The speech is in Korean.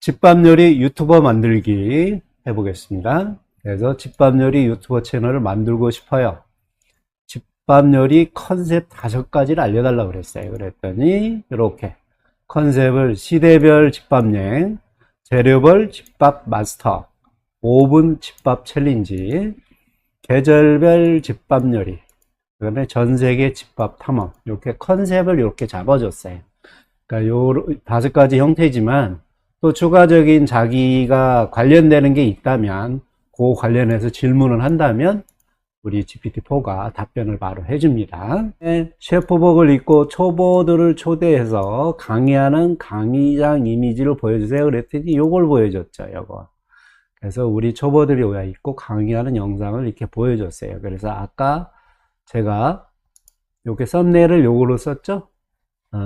집밥 요리 유튜버 만들기 해보겠습니다. 그래서 집밥 요리 유튜버 채널을 만들고 싶어요. 집밥 요리 컨셉 다섯 가지를 알려달라고 그랬어요. 그랬더니 이렇게 컨셉을 시대별 집밥 여행, 재료별 집밥 마스터, 5분 집밥 챌린지, 계절별 집밥 요리, 그 다음에 전 세계 집밥 탐험 이렇게 컨셉을 이렇게 잡아줬어요. 그러니까 요 다섯 가지 형태지만 또 추가적인 자기가 관련되는 게 있다면 그 관련해서 질문을 한다면 우리 GPT-4가 답변을 바로 해줍니다. 네, 셰프복을 입고 초보들을 초대해서 강의하는 강의장 이미지를 보여주세요. 그랬더니 요걸 보여줬죠. 요거. 그래서 우리 초보들이 와 있고 강의하는 영상을 이렇게 보여줬어요. 그래서 아까 제가 이렇게 썸네일을 요거로 썼죠. 어,